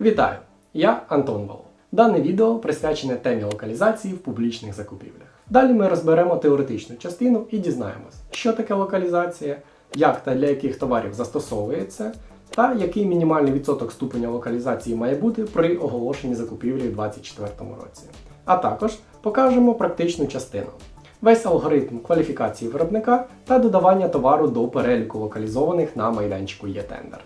Вітаю! Я Антон Вало. Дане відео присвячене темі локалізації в публічних закупівлях. Далі ми розберемо теоретичну частину і дізнаємось, що таке локалізація, як та для яких товарів застосовується, та який мінімальний відсоток ступеня локалізації має бути при оголошенні закупівлі у 2024 році. А також покажемо практичну частину. Весь алгоритм кваліфікації виробника та додавання товару до переліку локалізованих на майданчику є-тендер.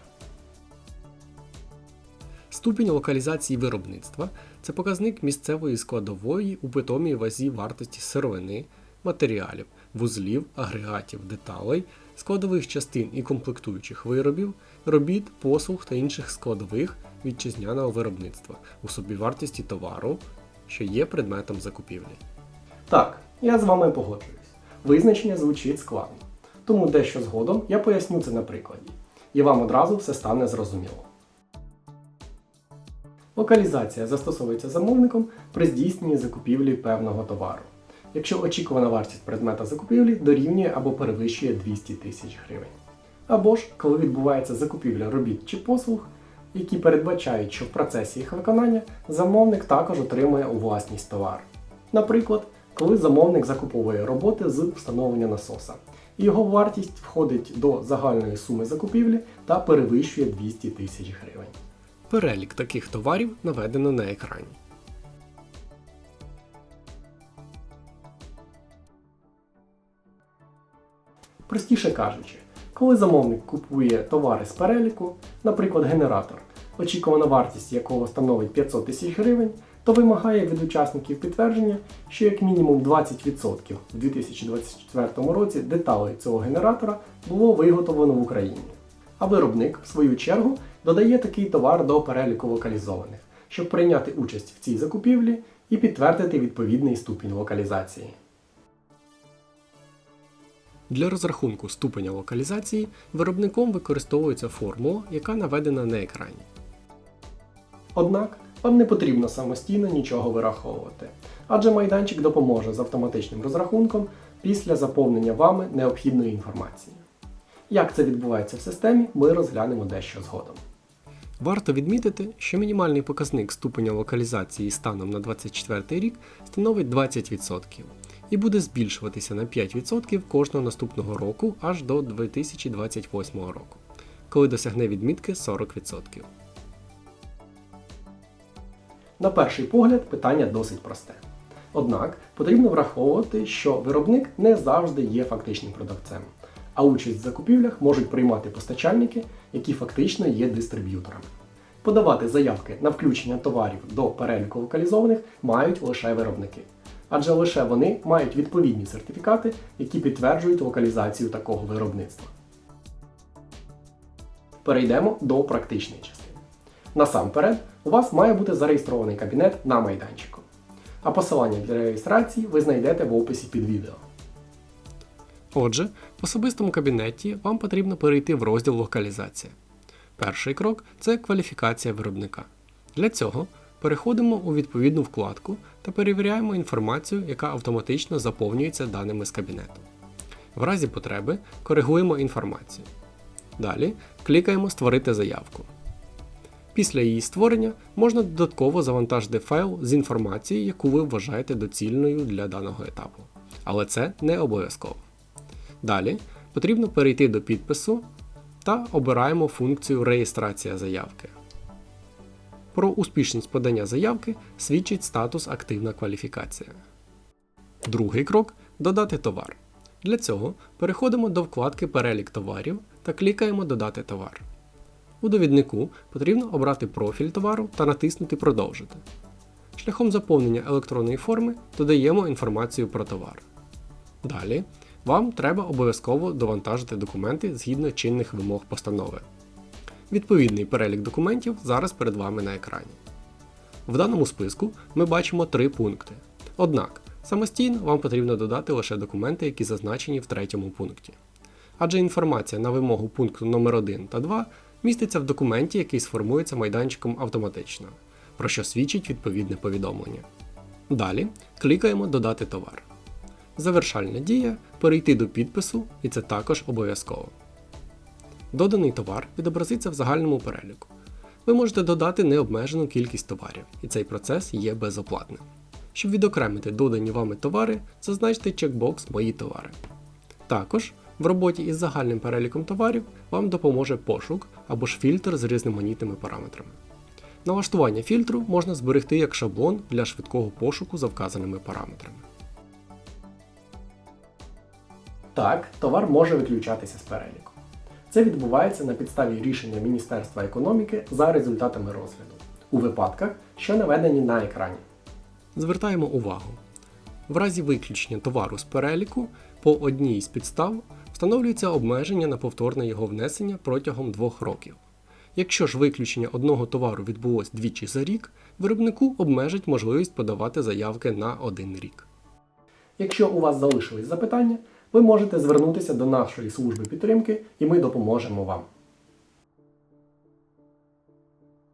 Ступінь локалізації виробництва це показник місцевої складової у питомій вазі вартості сировини, матеріалів, вузлів, агрегатів, деталей, складових частин і комплектуючих виробів, робіт, послуг та інших складових вітчизняного виробництва у собівартості товару, що є предметом закупівлі. Так, я з вами погоджуюсь. Визначення звучить складно. Тому дещо згодом я поясню це на прикладі, і вам одразу все стане зрозуміло. Локалізація застосовується замовником при здійсненні закупівлі певного товару, якщо очікувана вартість предмета закупівлі дорівнює або перевищує 200 тисяч гривень. Або ж коли відбувається закупівля робіт чи послуг, які передбачають, що в процесі їх виконання замовник також отримує у власність товар. Наприклад, коли замовник закуповує роботи з встановлення насоса, і його вартість входить до загальної суми закупівлі та перевищує 200 тисяч гривень. Перелік таких товарів наведено на екрані. Простіше кажучи, коли замовник купує товари з переліку, наприклад, генератор, очікувана вартість якого становить 500 тисяч гривень, то вимагає від учасників підтвердження, що як мінімум 20% в 2024 році деталей цього генератора було виготовлено в Україні. А виробник, в свою чергу, додає такий товар до переліку локалізованих, щоб прийняти участь в цій закупівлі і підтвердити відповідний ступінь локалізації. Для розрахунку ступеня локалізації виробником використовується формула, яка наведена на екрані. Однак вам не потрібно самостійно нічого вираховувати, адже майданчик допоможе з автоматичним розрахунком після заповнення вами необхідної інформації. Як це відбувається в системі, ми розглянемо дещо згодом. Варто відмітити, що мінімальний показник ступеня локалізації станом на 2024 рік становить 20% і буде збільшуватися на 5% кожного наступного року аж до 2028 року, коли досягне відмітки 40%. На перший погляд питання досить просте. Однак потрібно враховувати, що виробник не завжди є фактичним продавцем, а участь в закупівлях можуть приймати постачальники, які фактично є дистриб'юторами. Подавати заявки на включення товарів до переліку локалізованих мають лише виробники, адже лише вони мають відповідні сертифікати, які підтверджують локалізацію такого виробництва. Перейдемо до практичної частини. Насамперед, у вас має бути зареєстрований кабінет на майданчику. А посилання для реєстрації ви знайдете в описі під відео. Отже, в особистому кабінеті вам потрібно перейти в розділ Локалізація. Перший крок це кваліфікація виробника. Для цього переходимо у відповідну вкладку та перевіряємо інформацію, яка автоматично заповнюється даними з кабінету. В разі потреби коригуємо інформацію. Далі клікаємо Створити заявку. Після її створення можна додатково завантажити файл з інформацією, яку ви вважаєте доцільною для даного етапу. Але це не обов'язково. Далі потрібно перейти до підпису та обираємо функцію Реєстрація заявки. Про успішність подання заявки свідчить статус Активна кваліфікація. Другий крок додати товар. Для цього переходимо до вкладки Перелік товарів та клікаємо Додати товар. У довіднику потрібно обрати профіль товару та натиснути Продовжити. Шляхом заповнення електронної форми додаємо інформацію про товар. Далі вам треба обов'язково довантажити документи згідно чинних вимог постанови. Відповідний перелік документів зараз перед вами на екрані. В даному списку ми бачимо три пункти. Однак, самостійно вам потрібно додати лише документи, які зазначені в третьому пункті. Адже інформація на вимогу пункту номер 1 та 2 міститься в документі, який сформується майданчиком автоматично, про що свідчить відповідне повідомлення. Далі клікаємо Додати товар. Завершальна дія перейти до підпису, і це також обов'язково. Доданий товар відобразиться в загальному переліку. ви можете додати необмежену кількість товарів, і цей процес є безоплатним. Щоб відокремити додані вами товари, зазначте чекбокс Мої товари. Також в роботі із загальним переліком товарів вам допоможе пошук або ж фільтр з різноманітними параметрами. Налаштування фільтру можна зберегти як шаблон для швидкого пошуку за вказаними параметрами. Так, товар може виключатися з переліку. Це відбувається на підставі рішення Міністерства економіки за результатами розгляду у випадках, що наведені на екрані. Звертаємо увагу. В разі виключення товару з переліку по одній з підстав встановлюється обмеження на повторне його внесення протягом двох років. Якщо ж виключення одного товару відбулось двічі за рік, виробнику обмежить можливість подавати заявки на один рік. Якщо у вас залишились запитання, ви можете звернутися до нашої служби підтримки і ми допоможемо вам.